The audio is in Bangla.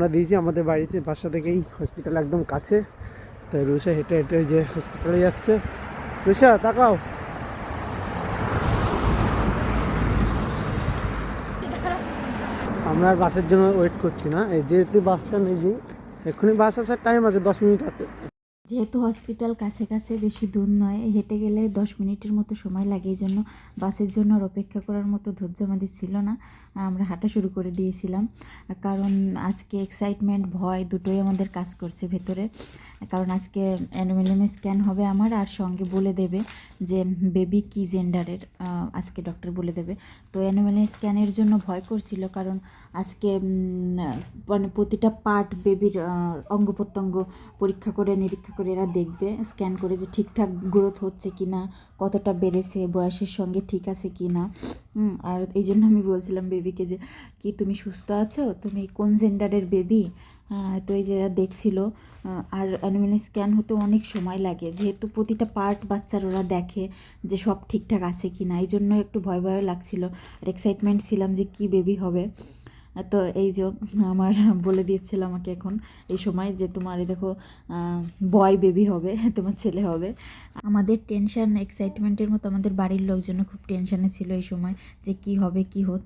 রওনা দিয়েছি, আমাদের বাড়িতে বাসা থেকেই হসপিটাল একদম কাছে। তো রুষা হেঁটে হেঁটে যে হসপিটালে যাচ্ছে। রুষা তাকাও। আমরা বাসের জন্য ওয়েট করছি না। যেহেতু বাসটা নেই এক্ষুনি বাস আসার টাইম আছে, দশ মিনিট হাতে যেহেতু হসপিটাল কাছে কাছে বেশি দূর নয়, হেঁটে গেলে দশ মিনিটের মতো সময় লাগে। এই জন্য বাসের জন্য আর অপেক্ষা করার মতো ধৈর্য আমাদের ছিল না। আমরা হাঁটা শুরু করে দিয়েছিলাম। কারণ আজকে এক্সাইটমেন্ট ভয় দুটোই আমাদের কাজ করছে ভেতরে। কারণ আজকে অ্যানুমিলিয়াম স্ক্যান হবে আমার আর সঙ্গে বলে দেবে যে, বেবি কি জেন্ডারের আজকে ডক্টর বলে দেবে। তো অ্যানুমিলিয়াম স্ক্যানের জন্য ভয় করছিল কারণ আজকে মানে প্রতিটা পার্ট বেবির অঙ্গ প্রত্যঙ্গ পরীক্ষা করে, নিরীক্ষা করে এরা দেখবে স্ক্যান করে যে ঠিকঠাক গ্রোথ হচ্ছে কি না কতটা বেড়েছে, বয়সের সঙ্গে ঠিক আছে কি না আর এই জন্য আমি বলছিলাম বেবিকে যে, কি তুমি সুস্থ আছো? তুমি কোন জেন্ডারের বেবি তো এই যে এরা দেখছিল আর অ্যানিমেল স্ক্যান হতে অনেক সময় লাগে। যেহেতু প্রতিটা পার্ট বাচ্চার ওরা দেখে যে সব ঠিকঠাক আছে কি না এই জন্য একটু ভয় ভয় লাগছিল। আর এক্সাইটমেন্ট ছিলাম যে কি বেবি হবে। তো এই যে আমার বলে দিয়েছিল আমাকে এখন এই সময় যে তোমার দেখো বয় বেবি হবে, তোমার ছেলে হবে। আমাদের টেনশন এক্সাইটমেন্টের মতো আমাদের বাড়ির লোকজনও খুব টেনশানে ছিল এই সময় যে কি হবে, কি হচ্ছে।